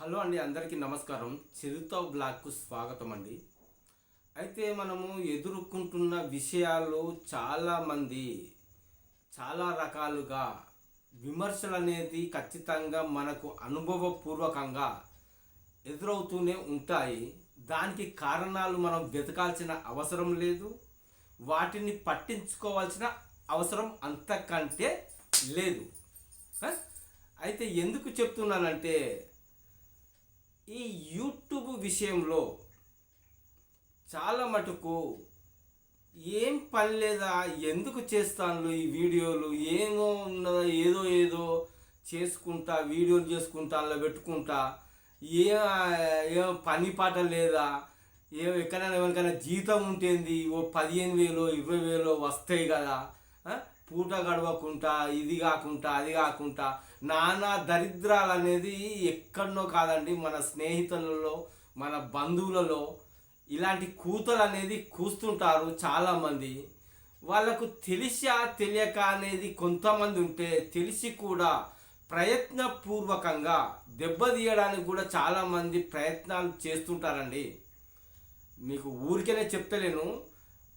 Hello అండి అందరికీ నమస్కారం. చిరుత బ్లాగ్కు స్వాగతం అండి అయితే మనము ఎదుర్కొంటున్న విషయాలు చాలామంది చాలా రకాలుగా విమర్శలు అనేది ఖచ్చితంగా మనకు అనుభవపూర్వకంగా ఎదురవుతూనే ఉంటాయి. దానికి కారణాలు మనం వెతకాల్సిన అవసరం లేదు. వాటిని పట్టించుకోవాల్సిన అవసరం అంతకంటే లేదు. అయితే ఎందుకు చెప్తున్నానంటే ఈ యూట్యూబ్ విషయంలో చాలా మటుకు ఏం పని లేదా? ఎందుకు చేస్తాను ఈ వీడియోలు? ఏమో ఉన్నదా ఏదో ఏదో చేసుకుంటా వీడియోలు చేసుకుంటా అలా పెట్టుకుంటా. ఏ ఏం పని పాట లేదా? ఏ ఎక్కడైనా ఎవరికైనా జీతం ఉంటేంది ఓ పదిహేను వేలు ఇరవై వేలు వస్తాయి కదా. పూట గడవకుండా ఇది కాకుండా అది కాకుండా నానా దరిద్రాలు అనేది ఎక్కడనో కాదండి మన స్నేహితులలో మన బంధువులలో ఇలాంటి కూతలు అనేది కూస్తుంటారు చాలామంది. వాళ్ళకు తెలిసా తెలియక అనేది కొంతమంది ఉంటే తెలిసి కూడా ప్రయత్నపూర్వకంగా దెబ్బతీయడానికి కూడా చాలామంది ప్రయత్నాలు చేస్తుంటారండి. మీకు ఊరికేనే చెప్తలేను.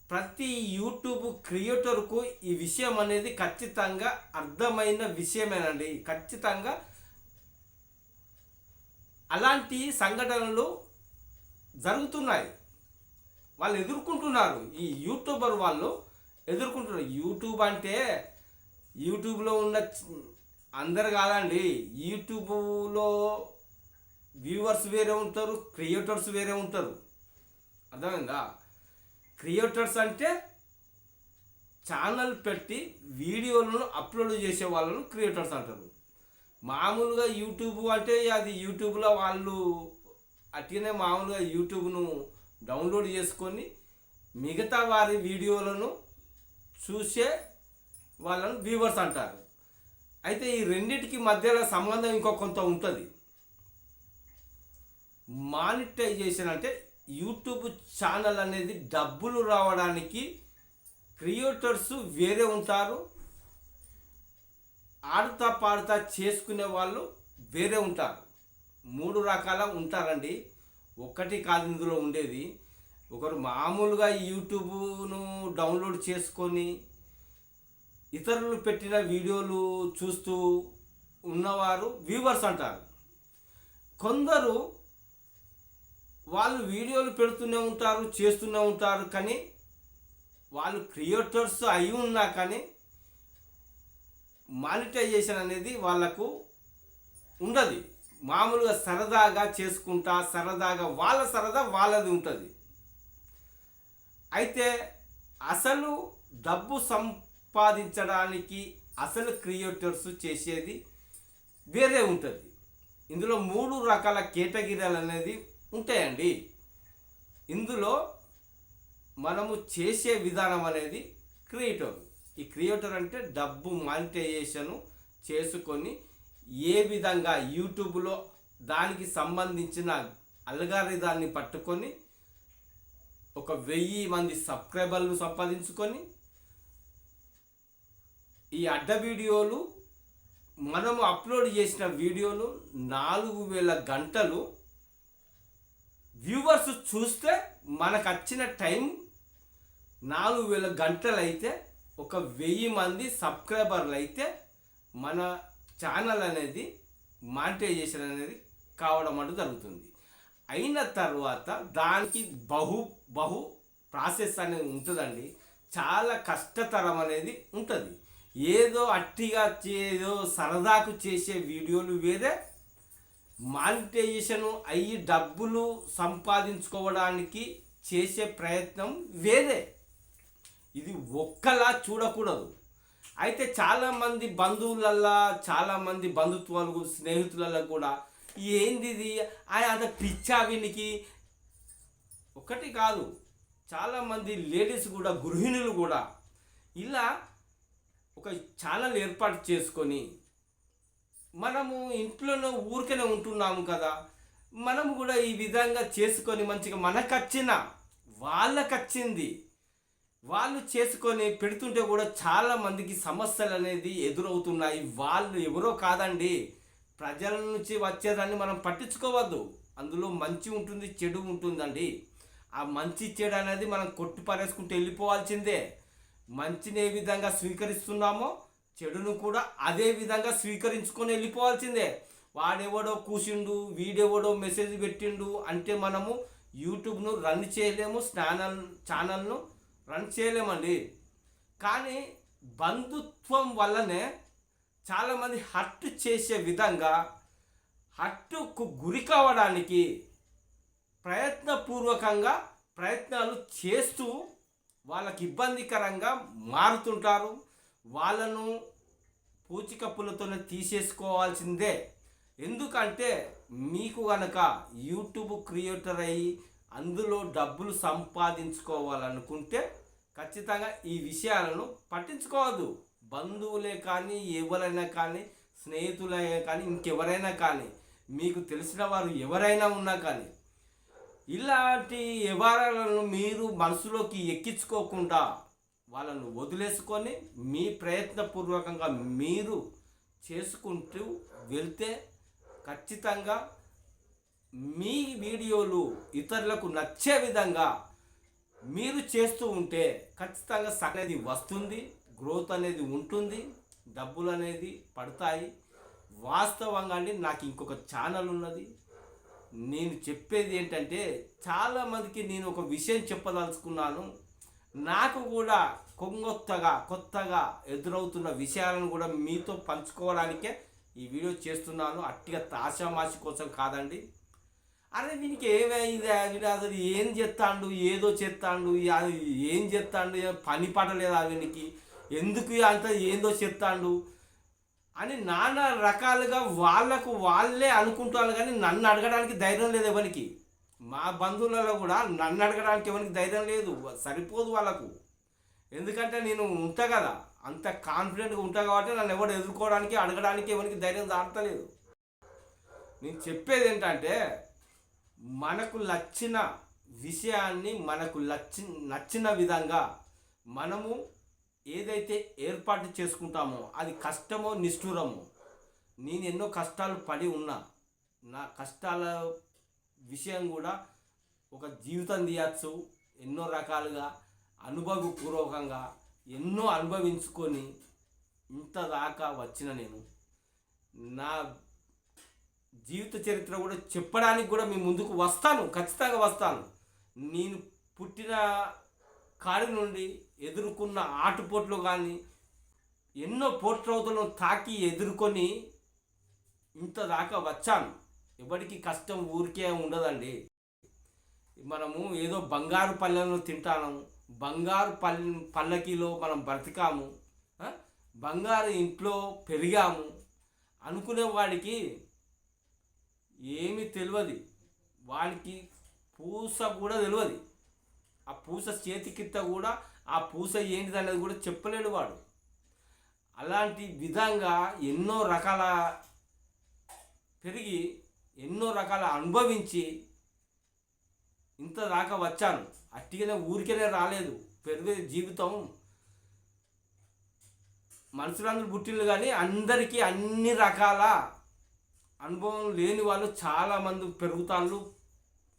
ప్రతి యూట్యూబ్ క్రియేటర్కు ఈ విషయం అనేది ఖచ్చితంగా అర్థమైన విషయమేనండి. ఖచ్చితంగా అలాంటి సంఘటనలు జరుగుతున్నాయి. వాళ్ళు ఎదుర్కొంటున్నారు. ఈ యూట్యూబర్ వాళ్ళు ఎదుర్కొంటున్నారు. యూట్యూబ్ అంటే యూట్యూబ్లో ఉన్న అందరు కాదండి. యూట్యూబ్లో వ్యూవర్స్ వేరే ఉంటారు క్రియేటర్స్ వేరే ఉంటారు. అర్థమైందా? క్రియేటర్స్ అంటే ఛానల్ పెట్టి వీడియోలను అప్లోడ్ చేసే వాళ్ళను క్రియేటర్స్ అంటారు. మామూలుగా యూట్యూబ్ అంటే అది యూట్యూబ్లో వాళ్ళు అట్లనే మామూలుగా యూట్యూబ్ను డౌన్లోడ్ చేసుకొని మిగతా వారి వీడియోలను చూసే వాళ్ళను వ్యూవర్స్ అంటారు. అయితే ఈ రెండింటికి మధ్యలో సంబంధం ఇంకో కొంత ఉంటుంది. మానిటైజేషన్ అంటే యూట్యూబ్ ఛానల్ అనేది డబ్బులు రావడానికి క్రియేటర్స్ వేరే ఉంటారు. ఆడుతా పాడుతా చేసుకునే వాళ్ళు వేరే ఉంటారు. మూడు రకాల ఉంటారండి. ఒక్కటి కాదు ఇందులో ఉండేది. ఒకరు మామూలుగా యూట్యూబ్ను డౌన్లోడ్ చేసుకొని ఇతరులు పెట్టిన వీడియోలు చూస్తూ ఉన్నవారు వ్యూవర్స్ అంటారు. కొందరు వాళ్ళు వీడియోలు పెడుతూనే ఉంటారు చేస్తూనే ఉంటారు కానీ వాళ్ళు క్రియేటర్స్ అయి ఉన్నా కానీ మానిటైజేషన్ అనేది వాళ్ళకు ఉండదు. మామూలుగా సరదాగా చేసుకుంటా సరదాగా వాళ్ళ సరదా వాళ్ళది ఉంటుంది. అయితే అసలు డబ్బు సంపాదించడానికి అసలు క్రియేటర్స్ చేసేది వేరే ఉంటుంది. ఇందులో మూడు రకాల కేటగిరీలు అనేది ఉంటాయండి. ఇందులో మనము చేసే విధానం అనేది క్రియేటర్. ఈ క్రియేటర్ అంటే డబ్బు మానిటైజేషన్ చేసుకొని ఏ విధంగా యూట్యూబ్లో దానికి సంబంధించిన అల్గారిదాన్ని పట్టుకొని ఒక వెయ్యి మంది సబ్స్క్రైబర్లు సంపాదించుకొని ఈ అడ్డ వీడియోలు మనము అప్లోడ్ చేసిన వీడియోలు నాలుగు వేల గంటలు వ్యూవర్స్ చూస్తే మనకు వచ్చిన టైం నాలుగు వేల గంటలు అయితే ఒక వెయ్యి మంది సబ్స్క్రైబర్లు అయితే మన ఛానల్ అనేది మానిటైజేషన్ అనేది కావడం అంటూ జరుగుతుంది. అయిన తర్వాత దానికి బహు బహు ప్రాసెస్ అనేది ఉంటుందండి. చాలా కష్టతరం అనేది ఉంటుంది. ఏదో అట్టిగా ఏదో సరదాకు చేసే వీడియోలు వేరే మానిటైజేషన్ అయ్యి డబ్బులు సంపాదించుకోవడానికి చేసే ప్రయత్నం వేరే. ఇది ఒక్కలా చూడకూడదు. అయితే చాలామంది బంధువులల్లా చాలామంది బంధుత్వాలు స్నేహితులలో కూడా ఏంది ఇది? ఆయన అంత పిచ్చా వీనికి. ఒకటి కాదు. చాలామంది లేడీస్ కూడా గృహిణులు కూడా ఇలా ఒక ఛానల్ ఏర్పాటు చేసుకొని మనము ఇంట్లోనే ఊరికనే ఉంటున్నాము కదా. మనము కూడా ఈ విధంగా చేసుకొని మంచిగా మనకు వచ్చిన వాళ్ళకి వచ్చింది వాళ్ళు చేసుకొని పెడుతుంటే కూడా చాలా మందికి సమస్యలు అనేది ఎదురవుతున్నాయి. వాళ్ళు ఎవరో కాదండి. ప్రజల నుంచి వచ్చేదాన్ని మనం పట్టించుకోవద్దు. అందులో మంచి ఉంటుంది చెడు ఉంటుందండి. ఆ మంచి చెడు అనేది మనం కొట్టి పారేసుకుంటూ వెళ్ళిపోవాల్సిందే. మంచిని ఏ విధంగా స్వీకరిస్తున్నామో చెడును కూడా అదే విధంగా స్వీకరించుకొని వెళ్ళిపోవాల్సిందే. వాడెవడో కూసిండు వీడెవడో మెసేజ్ పెట్టిండు అంటే మనము యూట్యూబ్ను రన్ చేయలేము ఛానల్ ఛానల్ను రన్ చేయలేమండి. కానీ బంధుత్వం వల్లనే చాలామంది హర్ట్ చేసే విధంగా హర్టుకు గురి కావడానికి ప్రయత్నపూర్వకంగా ప్రయత్నాలు చేస్తూ వాళ్ళకి ఇబ్బందికరంగా మారుతుంటారు. వాళ్ళను పూచికప్పులతోనే తీసేసుకోవాల్సిందే. ఎందుకంటే మీకు కనుక యూట్యూబ్ క్రియేటర్ అయ్యి అందులో డబ్బులు సంపాదించుకోవాలనుకుంటే ఖచ్చితంగా ఈ విషయాలను పట్టించుకోవద్దు. బంధువులే కానీ ఎవరైనా కానీ స్నేహితులే కానీ ఇంకెవరైనా కానీ మీకు తెలిసిన వారు ఎవరైనా ఉన్నా కానీ ఇలాంటి వ్యవహారాలను మీరు మనసులోకి ఎక్కించుకోకుండా వాళ్ళను వదిలేసుకొని మీ ప్రయత్నపూర్వకంగా మీరు చేసుకుంటూ వెళ్తే ఖచ్చితంగా మీ వీడియోలు ఇతరులకు నచ్చే విధంగా మీరు చేస్తూ ఉంటే ఖచ్చితంగా అనేది వస్తుంది గ్రోత్ అనేది ఉంటుంది డబ్బులు అనేది పడతాయి. వాస్తవంగా అండి నాకు ఇంకొక ఛానల్ ఉన్నది. నేను చెప్పేది ఏంటంటే చాలామందికి నేను ఒక విషయం చెప్పదలుచుకున్నాను. నాకు కూడా కొంగొత్తగా కొత్తగా ఎదురవుతున్న విషయాలను కూడా మీతో పంచుకోవడానికే ఈ వీడియో చేస్తున్నాను. అట్టిగా తాషామాషి కోసం కాదండి. అరే దీనికి ఏమైంది వీడు అసలు ఏం చేస్తాడు? ఏదో చేస్తాడు? అది ఏం చేస్తాడు? పని పడలేదు వీనికి? ఎందుకు అంత ఏందో చెప్తాడు అని నానా రకాలుగా వాళ్ళకు వాళ్ళే అనుకుంటాను కానీ నన్ను అడగడానికి ధైర్యం లేదు ఎవరికి. మా బంధువులలో కూడా నన్ను అడగడానికి ఎవరికి ధైర్యం లేదు. సరిపోదు వాళ్ళకు. ఎందుకంటే నేను ఉంటా కదా. అంత కాన్ఫిడెంట్గా ఉంటా కాబట్టి నన్ను ఎవరు ఎదుర్కోవడానికి అడగడానికి ఎవరికి ధైర్యం దాటలేదు. నేను చెప్పేది ఏంటంటే మనకు నచ్చిన విషయాన్ని మనకు నచ్చి నచ్చిన విధంగా మనము ఏదైతే ఏర్పాటు చేసుకుంటామో అది కష్టమో నిష్ఠూరమో నేను ఎన్నో కష్టాలు పడి ఉన్నా నా కష్టాల విషయం కూడా ఒక జీవితం తీయచ్చు ఎన్నో రకాలుగా అనుభవపూర్వకంగా ఎన్నో అనుభవించుకొని ఇంత దాకా వచ్చిన నేను. నా జీవిత చరిత్ర కూడా చెప్పడానికి కూడా మీ ముందుకు వస్తాను ఖచ్చితంగా వస్తాను. నేను పుట్టిన కాడి నుండి ఎదుర్కొన్న ఆటుపోట్లు కానీ ఎన్నో పోట్రవుతులను తాకి ఎదుర్కొని ఇంత దాకా వచ్చాను. ఎవరికి కష్టం ఊరికే ఉండదండి. మనము ఏదో బంగారు పళ్ళను తింటాము. బంగారు పల్ పల్లకిలో మనం బ్రతికాము. బంగారు ఇంట్లో పెరిగాము. అనుకునే వాడికి ఏమీ తెలియదు. వాడికి పూస కూడా తెలియదు. ఆ పూస చేతి కింద కూడా ఆ పూస ఏంటిది అనేది కూడా చెప్పలేడు వాడు. అలాంటి విధంగా ఎన్నో రకాల పెరిగి ఎన్నో రకాల అనుభవించి ఇంత దాకా వచ్చాను. అట్టిగానే ఊరికేనే రాలేదు. పెరిగే జీవితం మనుషులందరూ పుట్టిళ్ళు కానీ అందరికీ అన్ని రకాల అనుభవం లేని వాళ్ళు చాలామంది పెరుగుతాళ్ళు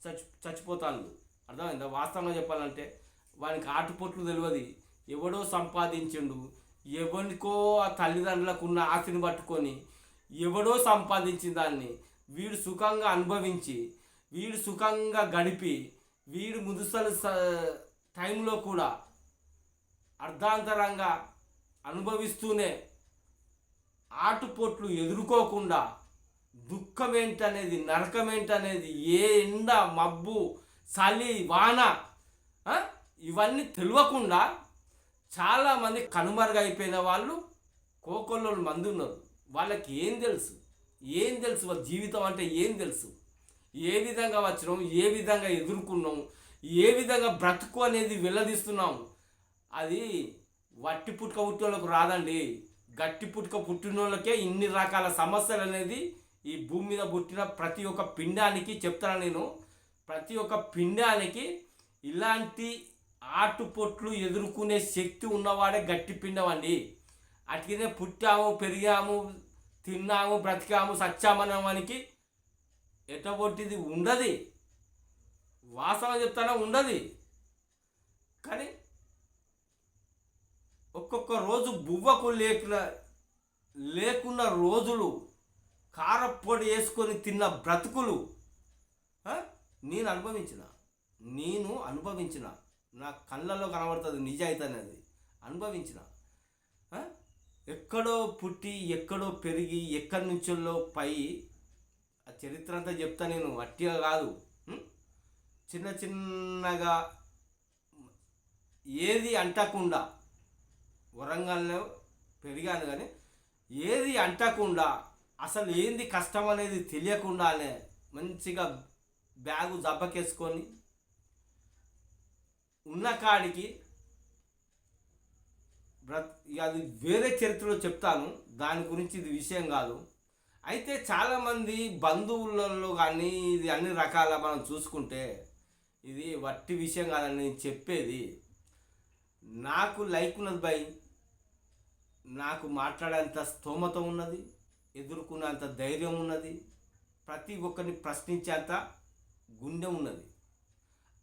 చచ్చి చచ్చిపోతాళ్ళు. అర్థమైందా? వాస్తవంగా చెప్పాలంటే వానికి ఆటుపొట్లు తెలియదు ఎవడో సంపాదించిండు ఎవరికో ఆ తల్లిదండ్రులకు ఉన్న ఆస్తిని పట్టుకొని ఎవడో సంపాదించిన దాన్ని వీడు సుఖంగా అనుభవించి వీడు సుఖంగా గడిపి వీడు ముదుసలు స- టైంలో కూడా అర్ధాంతరంగా అనుభవిస్తూనే ఆటుపోట్లు ఎదుర్కోకుండా దుఃఖం ఏంటనేది నరకం ఏంటనేది ఏ ఎండ మబ్బు చలి వాన ఇవన్నీ తెలియకుండా చాలామంది కనుమరుగైపోయిన వాళ్ళు కోకొల్లోళ్ళు మంది ఉన్నారు వాళ్ళకి ఏం తెలుసు? ఏం తెలుసు వాళ్ళ జీవితం అంటే ఏం తెలుసు? ఏ విధంగా వచ్చినాం ఏ విధంగా ఎదుర్కొన్నాం ఏ విధంగా బ్రతుకు అనేది వెళ్ళదీస్తున్నాం అది వట్టి పుట్టుక పుట్టినోళ్ళకు రాదండి. గట్టి పుట్టుక పుట్టినోళ్ళకే ఇన్ని రకాల సమస్యలు అనేది ఈ భూమి మీద పుట్టిన ప్రతి ఒక్క పిండానికి చెప్తాను నేను. ప్రతి ఒక్క పిండానికి ఇలాంటి ఆటుపొట్లు ఎదుర్కొనే శక్తి ఉన్నవాడే గట్టి పిండం అండి. అట్లనే పుట్టాము పెరిగాము తిన్నాము బ్రతికాము సచ్చామనమానికి ఎటబొట్టిది ఉండదు. వాసన చెప్తానే? ఉండదు. కానీ ఒక్కొక్క రోజు బువ్వకు లేకున్న లేకున్న రోజులు కారపొడి వేసుకొని తిన్న బ్రతుకులు నేను అనుభవించిన. నేను అనుభవించిన. నా కళ్ళల్లో కనబడుతుంది నిజాయితీ అనేది. అనుభవించిన. ఎక్కడో పుట్టి ఎక్కడో పెరిగి ఎక్కడి నుంచో పై ఆ చరిత్ర అంతా చెప్తా నేను అట్టిగా కాదు. చిన్న చిన్నగా ఏది అంటకుండా వరంగల్లో పెరిగాను కానీ ఏది అంటకుండా అసలు ఏంది కష్టం అనేది తెలియకుండానే మంచిగా బ్యాగు దబ్బకేసుకొని ఉన్న కాడికి అది వేరే చరిత్రలో చెప్తాను. దాని గురించి ఇది విషయం కాదు. అయితే చాలామంది బంధువులలో కానీ ఇది అన్ని రకాల మనం చూసుకుంటే ఇది వట్టి విషయం కాదని నేను చెప్పేది. నాకు లైక్ ఉన్నది బై. నాకు మాట్లాడేంత స్తోమత ఉన్నది. ఎదుర్కొనేంత ధైర్యం ఉన్నది. ప్రతి ఒక్కరిని ప్రశ్నించేంత గుండె ఉన్నది.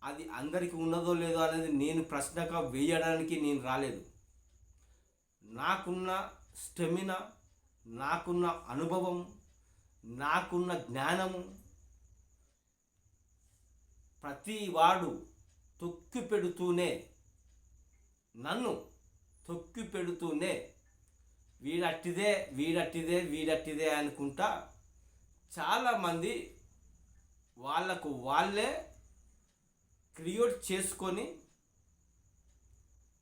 అది అందరికీ ఉన్నదో లేదో అనేది నేను ప్రశ్నగా వేయడానికి నేను రాలేదు. నాకున్న స్టెమినా నాకున్న అనుభవం నాకున్న జ్ఞానము ప్రతి వాడు తొక్కి పెడుతూనే నన్ను తొక్కి పెడుతూనే వీడట్టిదే వీడట్టిదే వీడట్టిదే అనుకుంటా చాలామంది వాళ్ళకు వాళ్ళే క్రియేట్ చేసుకొని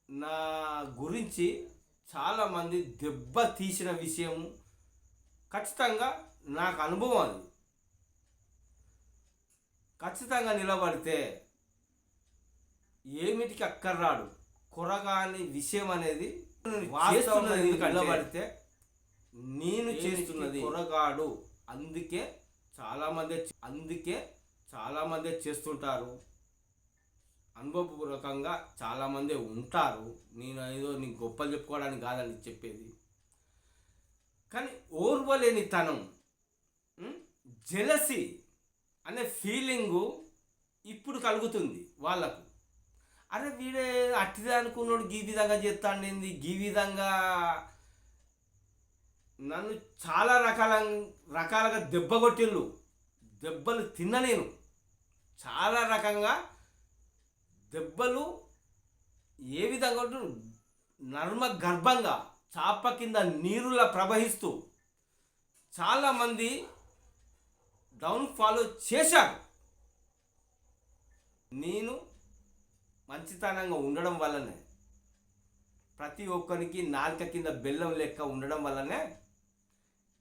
నా గురించి చాలామంది దెబ్బ తీసిన విషయం ఖచ్చితంగా నాకు అనుభవం అది. ఖచ్చితంగా నిలబడితే ఏమిటికి అక్కర్రాడు? కొరగాని విషయం అనేది నిలబడితే నేను చేస్తున్నది కొరగాడు? అందుకే చాలామంది అందుకే చాలామంది చేస్తుంటారు. అనుభవపూర్వకంగా చాలామంది ఉంటారు. నేను ఏదో నీకు గొప్పలు చెప్పుకోవడానికి కాదని చెప్పేది. కానీ ఓర్వలేనితనం జెలసి అనే ఫీలింగు ఇప్పుడు కలుగుతుంది వాళ్ళకు. అరే వీడే అట్టిదే అనుకున్నాడు ఈ విధంగా చేస్తాండింది ఈ విధంగా నన్ను చాలా రకాల రకాలుగా దెబ్బ కొట్టిళ్ళు దెబ్బలు తిన్న నేను. చాలా రకంగా దెబ్బలు ఏ విధంగా నర్మ గర్భంగా చాప కింద నీరులా ప్రవహిస్తూ చాలామంది డౌన్ ఫాలో చేశారు. నేను మంచితనంగా ఉండడం వల్లనే ప్రతి ఒక్కరికి నాలుక కింద బెల్లం లెక్క ఉండడం వల్లనే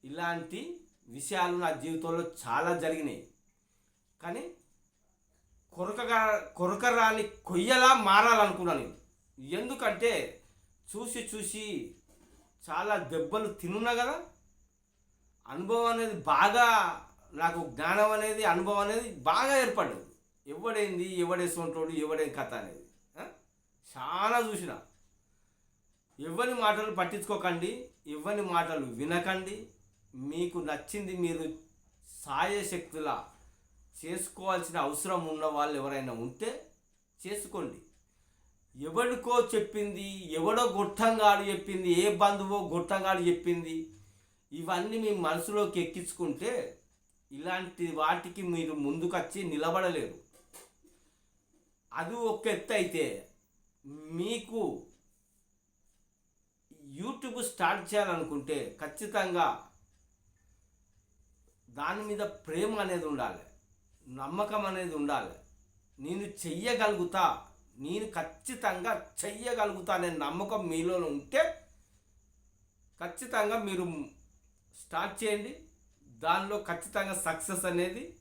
ఇలాంటి విషయాలు నా జీవితంలో చాలా జరిగినాయి. కానీ కొరకగా కొరకరాని కొయ్యలా మారాలనుకున్నాను నేను. ఎందుకంటే చూసి చూసి చాలా దెబ్బలు తినున్నా కదా. అనుభవం అనేది బాగా నాకు జ్ఞానం అనేది అనుభవం అనేది బాగా ఏర్పడ్డది. ఎవడేంది ఎవడేసుకుంటాడు ఎవడేం కథ అనేది. చాలా చూసిన. ఎవరి మాటలు పట్టించుకోకండి ఎవరి మాటలు వినకండి. మీకు నచ్చింది మీరు సాయశక్తుల చేసుకోవాల్సిన అవసరం ఉన్న వాళ్ళు ఎవరైనా ఉంటే చేసుకోండి. ఎవడికో చెప్పింది ఎవడో గొట్టంగాడు చెప్పింది ఏ బంధువో గొట్టంగాడు చెప్పింది ఇవన్నీ మీ మనసులోకి ఎక్కించుకుంటే ఇలాంటి వాటికి మీరు ముందుకొచ్చి నిలబడలేరు. అది ఒక ఎత్తు అయితే మీకు యూట్యూబ్ స్టార్ట్ చేయాలనుకుంటే ఖచ్చితంగా దాని మీద ప్రేమ అనేది ఉండాలి. నమ్మకం అనేది ఉండాలి. నేను చెయ్యగలుగుతా నేను ఖచ్చితంగా చెయ్యగలుగుతా అనే నమ్మకం మీలో ఉంటే ఖచ్చితంగా మీరు స్టార్ట్ చేయండి. దానిలో ఖచ్చితంగా సక్సెస్ అనేది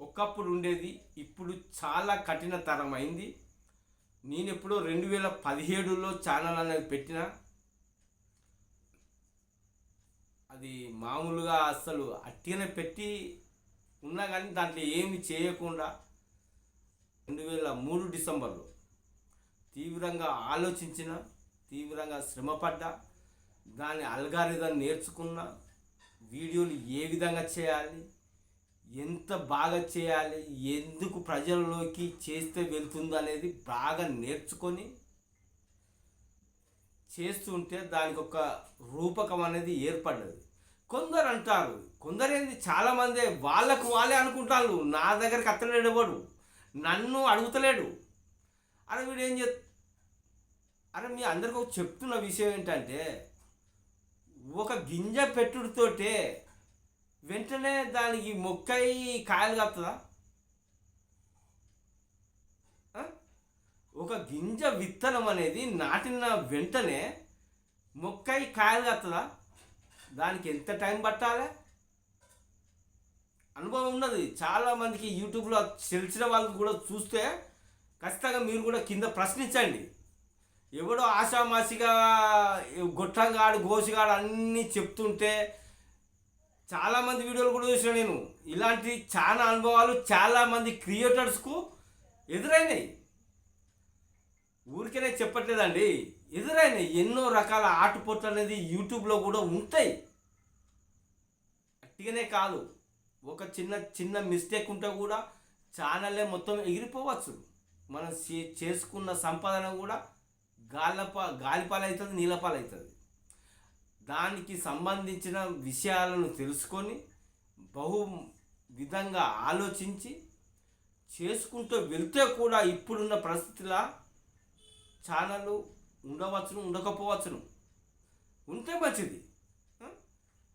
ఒకప్పుడు ఉండేది ఇప్పుడు చాలా కఠినతరం అయింది. నేను ఎప్పుడో రెండు వేల పదిహేడులో ఛానల్ అనేది పెట్టిన. అది మామూలుగా అసలు అట్టిన పెట్టి ఉన్నా కానీ దాంట్లో ఏమి చేయకుండా రెండు వేల మూడు డిసెంబర్లో తీవ్రంగా ఆలోచించిన తీవ్రంగా శ్రమపడ్డా దాని అల్గారిథం నేర్చుకున్న వీడియోలు ఏ విధంగా చేయాలి ఎంత బాగా చేయాలి ఎందుకు ప్రజల్లోకి చేస్తే వెళ్తుంది అనేది బాగా నేర్చుకొని చేస్తుంటే దానికి ఒక రూపకం అనేది ఏర్పడ్డది. కొందరు అంటారు కొందరేంది? చాలామంది వాళ్ళకు వాళ్ళే అనుకుంటారు నా దగ్గరికి అత్తలేడు ఎవడు నన్ను అడుగుతలేడు. అరే వీడు ఏం చెప్ అరే మీ అందరికీ చెప్తున్న విషయం ఏంటంటే ఒక గింజ పెట్టుడుతోటే వెంటనే దానికి మొక్కై కాయలు కాపుతుందా? ఒక గింజ విత్తనం అనేది నాటిన వెంటనే మొక్కై కాయలు కప్పుతుందా దానికి ఎంత టైం పట్టాలి? అనుభవం ఉన్నది. చాలా మందికి యూట్యూబ్లో తెలిసిన వాళ్ళకి కూడా చూస్తే ఖచ్చితంగా మీరు కూడా కింద ప్రశ్నించండి. ఎవడో ఆషామాషిగా గొట్టంగాడు గోసిగాడు అన్నీ చెప్తుంటే చాలామంది వీడియోలు కూడా చూసిన నేను. ఇలాంటి చాలా అనుభవాలు చాలామంది క్రియేటర్స్కు ఎదురైనాయి. ఊరికే చెప్పట్లేదండి. ఎదురైన ఎన్నో రకాల ఆటుపోట్లు అనేది యూట్యూబ్లో కూడా ఉంటాయి. అట్టిగానే కాదు. ఒక చిన్న చిన్న మిస్టేక్ ఉంటే కూడా ఛానల్లే మొత్తం ఎగిరిపోవచ్చు. మనం చేసుకున్న సంపాదన కూడా గాలిప గాలిపాలవుతుంది నీలపాలవుతుంది దానికి సంబంధించిన విషయాలను తెలుసుకొని బహు విధంగా ఆలోచించి చేసుకుంటూ వెళ్తే కూడా ఇప్పుడున్న పరిస్థితిలో ఛానళ్ళు ఉండవచ్చును ఉండకపోవచ్చును. ఉంటే మంచిది.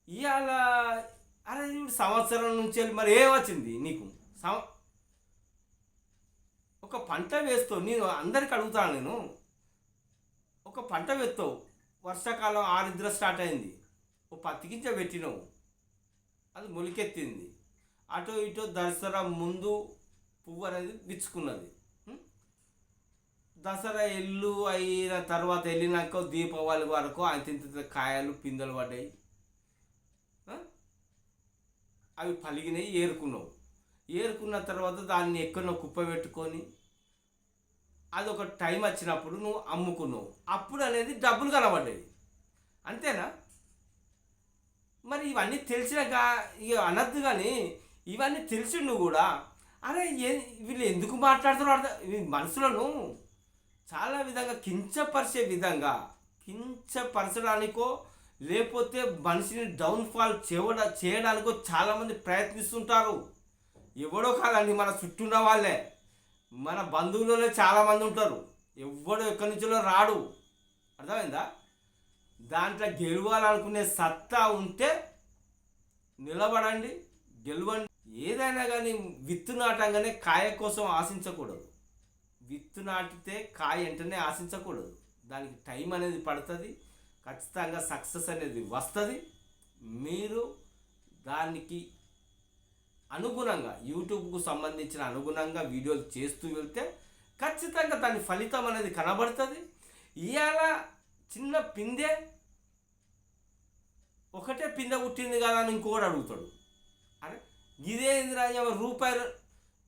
ఇవాళ అరే ఇప్పుడు సంవత్సరం నుంచి వెళ్ళి మరి ఏ వచ్చింది నీకు? సం ఒక పంట వేస్తావు నేను అందరికి అడుగుతాను నేను. ఒక పంట వేస్తావు వర్షాకాలం ఆరిద్ర స్టార్ట్ అయింది. ఓ పత్తి గింజ పెట్టినావు. అది మొలికెత్తింది. అటు ఇటు దసరా ముందు పువ్వు అనేది విచ్చుకున్నది. దసరా ఎల్లు అయిన తర్వాత వెళ్ళినాక దీపావళి వరకు అంత ఇంత కాయలు పిందెలు పడ్డాయి. అవి పలిగినాయి ఏరుకున్నావు. ఏరుకున్న తర్వాత దాన్ని ఎక్కడో కుప్ప పెట్టుకొని అది ఒక టైం వచ్చినప్పుడు నువ్వు అమ్ముకున్నావు. అప్పుడు అనేది డబ్బులు కనబడ్డాయి. అంతేనా? మరి ఇవన్నీ తెలిసినాక ఇక అనద్దు కానీ ఇవన్నీ తెలిసిండు కూడా. అరే వీళ్ళు ఎందుకు మాట్లాడుతున్నారు? అర్థం ఈ చాలా విధంగా కించపరిచే విధంగా కించపరచడానికో లేకపోతే మనిషిని డౌన్ఫాల్ చేయడ చేయడానికో చాలామంది ప్రయత్నిస్తుంటారు. ఎవడో కాదండి మన చుట్టూ ఉన్న వాళ్ళే. మన బంధువులలో చాలామంది ఉంటారు. ఎవడో ఎక్కడి నుంచో రాడు. అర్థమైందా? దాంట్లో గెలవాలనుకునే సత్తా ఉంటే నిలబడండి గెలవండి. ఏదైనా కానీ విత్తు నాటంగానే కాయ కోసం ఆశించకూడదు. విత్తు నాటితే కాయ వెంటనే ఆశించకూడదు. దానికి టైం అనేది పడుతుంది ఖచ్చితంగా సక్సెస్ అనేది వస్తుంది. మీరు దానికి అనుగుణంగా యూట్యూబ్కు సంబంధించిన అనుగుణంగా వీడియోలు చేస్తూ వెళ్తే ఖచ్చితంగా దాని ఫలితం అనేది కనబడుతుంది. ఇవాళ చిన్న పిందె ఒకటే పిందె పుట్టింది కదా అని ఇంకోటి అడుగుతాడు. అరే ఇదేంది రాజా రూపాయి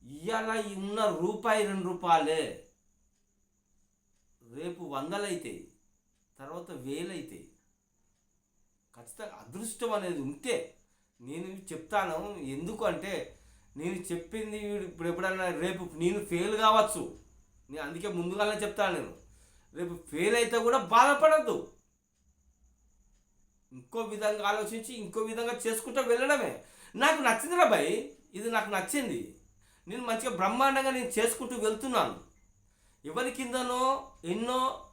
ఇవాళ ఉన్న రూపాయి రెండు రూపాయలే రేపు వందలు అవుతాయి తర్వాత వేలైతాయి ఖచ్చితంగా అదృష్టం అనేది ఉంటే నేను చెప్తాను. ఎందుకు అంటే నేను చెప్పింది ఇప్పుడు ఎప్పుడన్నా రేపు నేను ఫెయిల్ కావచ్చు. నేను అందుకే ముందుగానే చెప్తాను నేను. రేపు ఫెయిల్ అయితే కూడా బాధపడద్దు. ఇంకో విధంగా ఆలోచించి ఇంకో విధంగా చేసుకుంటూ వెళ్ళడమే. నాకు నచ్చిందిరా భయ్ ఇది నాకు నచ్చింది. నేను మంచిగా బ్రహ్మాండంగా నేను చేసుకుంటూ వెళ్తున్నాను. ఎవరి కిందనో ఎన్నో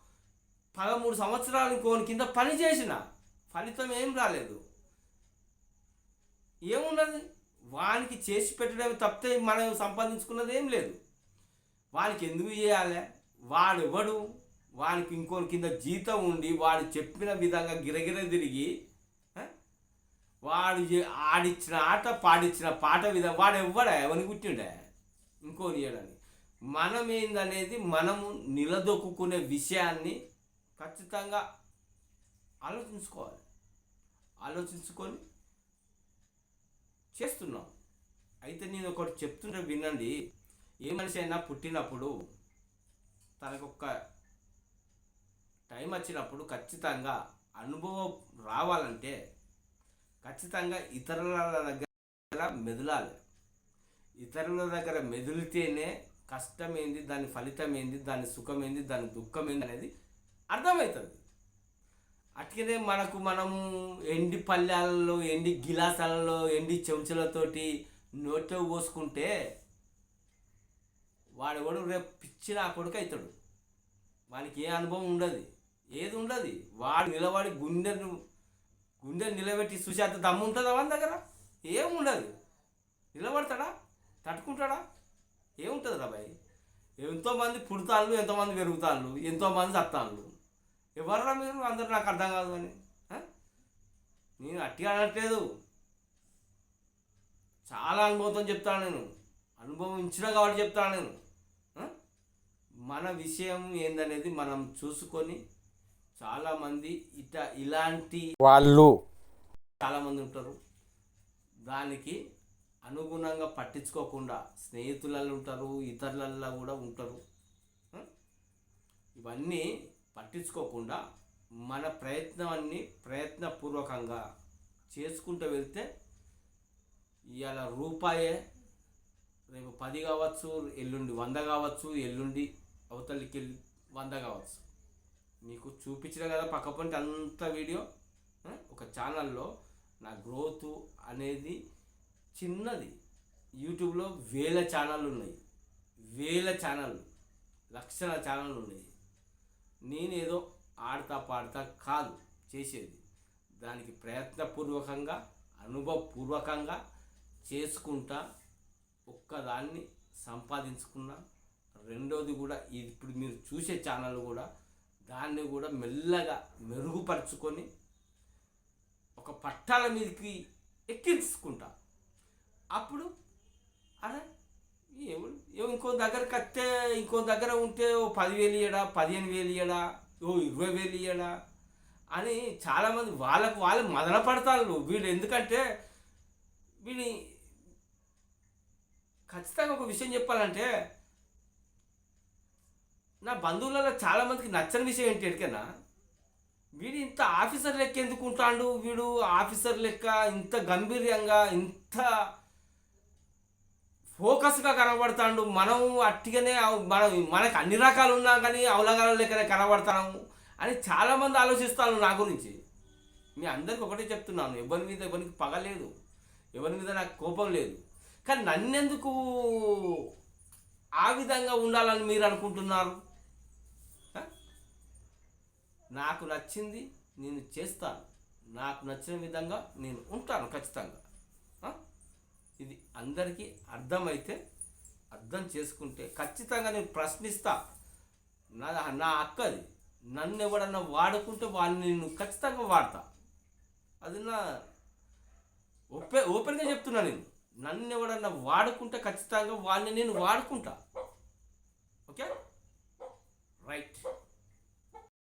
పదమూడు సంవత్సరాలు కోని కింద పని చేసిన ఫలితం ఏం రాలేదు. ఏమున్నది? వానికి చేసి పెట్టడం తప్పితే మనం సంపాదించుకున్నది ఏం లేదు. వానికి ఎందుకు చేయాలి? వాడు ఎవడు వానికి ఇంకోని కింద జీతం ఉండి వాడు చెప్పిన విధంగా గిరగిర తిరిగి వాడు ఆడిచ్చిన ఆట పాడిచ్చిన పాట విధంగా వాడు ఎవ్వడా ఎవరిని గుట్టిండే ఇంకో ఇయ్యడని మనం ఏందనేది మనము నిలదొక్కునే విషయాన్ని ఖచ్చితంగా ఆలోచించుకోవాలి. ఆలోచించుకొని చేస్తున్నాం. అయితే నేను ఒకటి చెప్తుంటే వినండి. ఏ మనిషి అయినా పుట్టినప్పుడు తనకొక టైం వచ్చినప్పుడు ఖచ్చితంగా అనుభవం రావాలంటే ఖచ్చితంగా ఇతరుల దగ్గర మెదలాలి. ఇతరుల దగ్గర మెదిలితేనే కష్టం ఏంది దాని ఫలితం ఏంది దాని సుఖం ఏంది దాని దుఃఖం ఏంది అనేది అర్థమవుతుంది. అట్లనే మనకు మనము ఎండి పళ్ళాలలో ఎండి గిలాసాలలో ఎండి చెంచులతోటి నోట్లో పోసుకుంటే వాడు కూడా రేపు పిచ్చి నా కొడుకు అవుతాడు. వానికి ఏ అనుభవం ఉండదు. ఏది ఉండదు. వాడు నిలబడి గుండెను గుండె నిలబెట్టి సుశాంత దమ్ము ఉంటుందా వాని దగ్గర? ఏముండదు నిలబడతాడా? తట్టుకుంటాడా? ఏముంటుంది రా బాయ్? ఎంతోమంది పుడతాళ్ళు ఎంతోమంది పెరుగుతాళ్ళు ఎంతోమంది చత్తాళ్ళు. ఎవర్రా మీరు? అందరు నాకు అర్థం కాదు అని? నేను అట్టిగా అనట్లేదు. చాలా అనుభవంతో చెప్తాను నేను. అనుభవం ఇచ్చిన కాబట్టి చెప్తాను నేను? మన విషయం ఏందనేది మనం చూసుకొని చాలామంది ఇట ఇలాంటి వాళ్ళు చాలామంది ఉంటారు. దానికి అనుగుణంగా పట్టించుకోకుండా స్నేహితులలో ఉంటారు ఇతరులలో కూడా ఉంటారు. ఇవన్నీ పట్టించుకోకుండా మన ప్రయత్నాన్ని ప్రయత్నపూర్వకంగా చేసుకుంటూ వెళ్తే ఇవాళ రూపాయే రేపు పది కావచ్చు ఎల్లుండి వంద కావచ్చు ఎల్లుండి అవతలికి వెళ్ళి వంద కావచ్చు. మీకు చూపించిన కదా పక్క అంత వీడియో. ఒక ఛానల్లో నా గ్రోత్ అనేది చిన్నది. యూట్యూబ్లో వేల ఛానళ్ళు ఉన్నాయి వేల ఛానళ్ళు. లక్షల ఛానళ్ళు ఉన్నాయి నేనేదో ఆడతా పాడతా కాదు చేసేది. దానికి ప్రయత్నపూర్వకంగా అనుభవపూర్వకంగా చేసుకుంటా ఒక్కదాన్ని సంపాదించుకున్నా రెండోది కూడా ఇది ఇప్పుడు మీరు చూసే ఛానల్ కూడా దాన్ని కూడా మెల్లగా మెరుగుపరుచుకొని ఒక పట్టాల మీదకి ఎక్కించుకుంటా. అప్పుడు అరే ఏమో ఇంకో దగ్గర కట్టే ఇంకో దగ్గర ఉంటే ఓ పదివేలు ఇయ్యడా పదిహేను వేలు ఇయ్యడా ఓ ఇరవై వేలు ఇయ్యడా అని చాలామంది వాళ్ళకు వాళ్ళు మదన పడతారు వీళ్ళు ఎందుకంటే వీడి ఖచ్చితంగా ఒక విషయం చెప్పాలంటే నా బంధువులలో చాలామందికి నచ్చని విషయం ఏంటి ఎడికైనా వీడు ఇంత ఆఫీసర్ లెక్క ఎందుకు ఉంటాడు? వీడు ఆఫీసర్ లెక్క ఇంత గంభీర్యంగా ఇంత ఫోకస్గా కనబడతాడు. మనం అట్టిగానే మన మనం మనకు అన్ని రకాలు ఉన్నా కానీ అవలగాల లెక్కనే కనబడతాము అని చాలామంది ఆలోచిస్తాను నా గురించి. మీ అందరికి ఒకటే చెప్తున్నాను. ఎవరి మీద ఎవరికి పగలేదు ఎవరి మీద నాకు కోపం లేదు. కానీ నన్నెందుకు ఆ విధంగా ఉండాలని మీరు అనుకుంటున్నారు? నాకు నచ్చింది నేను చేస్తాను. నాకు నచ్చిన విధంగా నేను ఉంటాను ఖచ్చితంగా. ఇది అందరికీ అర్థమైతే అర్థం చేసుకుంటే ఖచ్చితంగా నేను ప్రశ్నిస్తా. నా నా అక్కది నన్ను ఎవడన్నా వాడుకుంటే వాడిని నేను ఖచ్చితంగా వాడతా. అది నా ఓపెన్ ఓపెన్గా చెప్తున్నా నేను. నన్ను ఎవడన్నా వాడుకుంటే ఖచ్చితంగా వాళ్ళని నేను వాడుకుంటా. ఓకే? రైట్.